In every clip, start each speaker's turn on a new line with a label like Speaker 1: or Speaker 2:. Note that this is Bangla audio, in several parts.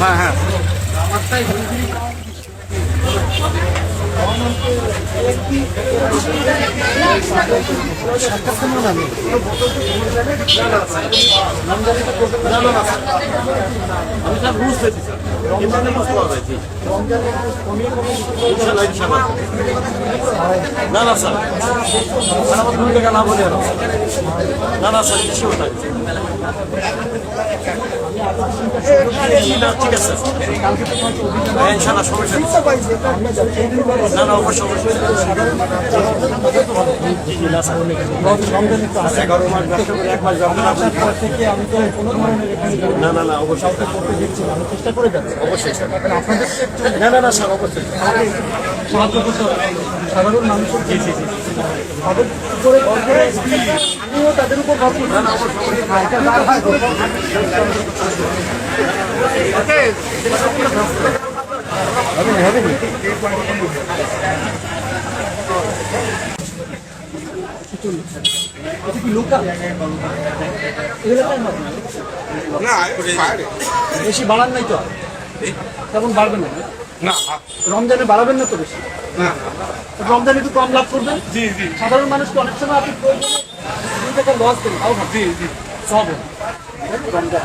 Speaker 1: হ্যাঁ হ্যাঁ আমি স্যার রুলস পেয়েছি স্যার। এমনি রুলস পাওয়া যায় ইনশাল্লাহ ইনশাল্লাহ না না, স্যার স্যার আমার দুই টাকা না বলে না না স্যার কিছু ওটা ঠিক আছে। হ্যাঁ ইনশাল্লাহ সমস্যা। না না জি, না, না না অবশ্যই।
Speaker 2: চেষ্টা করে
Speaker 1: অবশ্যই স্যার। না না না স্যার অবশ্যই।
Speaker 2: সাহায্য করতে হবে সাধারণ মানুষের
Speaker 1: জি জি জি।
Speaker 2: তাদের উপরে আমিও তাদের উপর ভাবছি না না এটা না হয় হবে না হবে বেশি বাড়ান নাই তো তেমন বাড়বে না না? রমজানে বাড়াবেন না তো বেশি?
Speaker 3: না।
Speaker 2: রমজানে একটু কম লাভ করবেন?
Speaker 3: জি জি।
Speaker 2: সাধারণ মানুষকে অনেক সময় আপনি প্রয়োজনে দুই টাকা লস দেন তাও
Speaker 3: জি জি।
Speaker 2: সব রমজান।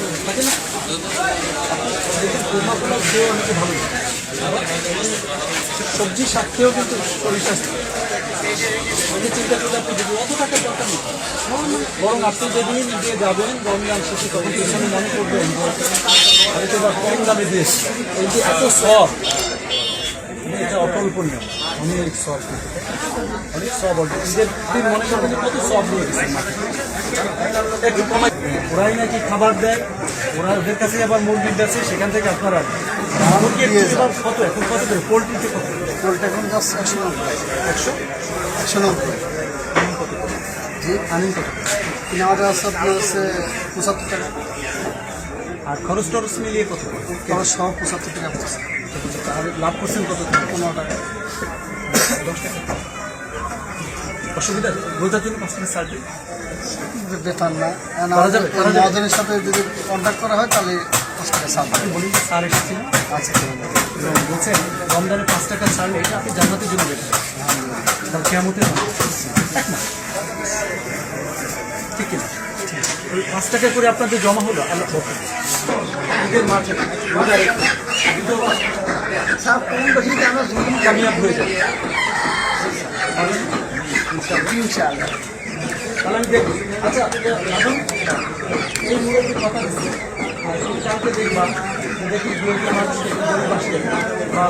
Speaker 2: পারে থাকে না প্রভাবগুলো খেয়ে অনেকে ভালো সবজি শাক খেয়েও কিন্তু শরীর স্বাস্থ্য চিন্তা করে আপনি যদি অত টাকার দরকার নেই, বরং আপনি যেদিন যাবেন রমজান শেষে তখন পিছনে মনে করবেন যে আমি তো এবার কম দামে দিয়েছি। এই যে এত সব এটা অকল্পনীয়। অনেক সব। অনেক সব অল্প নিজের মনে করবেন কত সব রয়েছে ওরাই নাকি খাবার দেয় ওরা ওদের কাছে আবার মুরগির আছে সেখান থেকে আপনারা মুরগি কত? এখন কত করে? পোলট্রিতে কত?
Speaker 4: পোলটা এখন যাচ্ছে একশো নব্বই।
Speaker 2: একশো?
Speaker 4: একশো নব্বই। জি
Speaker 2: আনিন কত?
Speaker 4: কিনে আমাদের আছে আপনার হচ্ছে পঁচাত্তর টাকা।
Speaker 2: আর খরচ টরচ মিলিয়ে কত?
Speaker 4: খরচ সহ পঁচাত্তর টাকা পড়ছে।
Speaker 2: আর লাভ করছেন কত?
Speaker 4: পনেরো টাকা।
Speaker 2: দশ টাকা। অসুবিধা? রোজার জন্য পাঁচ টাকা সার্ভিস
Speaker 4: বেতন না মহাজনের সাথে যদি কন্ট্যাক্ট করা হয় তাহলে পাঁচ টাকা ছাড় দেবে।
Speaker 2: বলি স্যার এসেছিলেন
Speaker 4: আচ্ছা
Speaker 2: বলছেন রমজানে পাঁচ টাকা ছাড়লে এটা আপনি জান্নাতের জন্য বেটার তার কেমতের এক মাস। ঠিক কিনা? ওই পাঁচ টাকা করে আপনাদের জমা হলো? আল্লাহ। ঈদের মাঝে রোজার একটু কিন্তু কামিয়াব হয়ে যাবে।
Speaker 4: ইনশাআল্লাহ
Speaker 2: তাহলে আমি দেখব আচ্ছা এখন এই মুরগির কথা দিচ্ছি আর তুমি কালকে দেখবা দেখি দু একটা মানুষ গরিব আসলে বা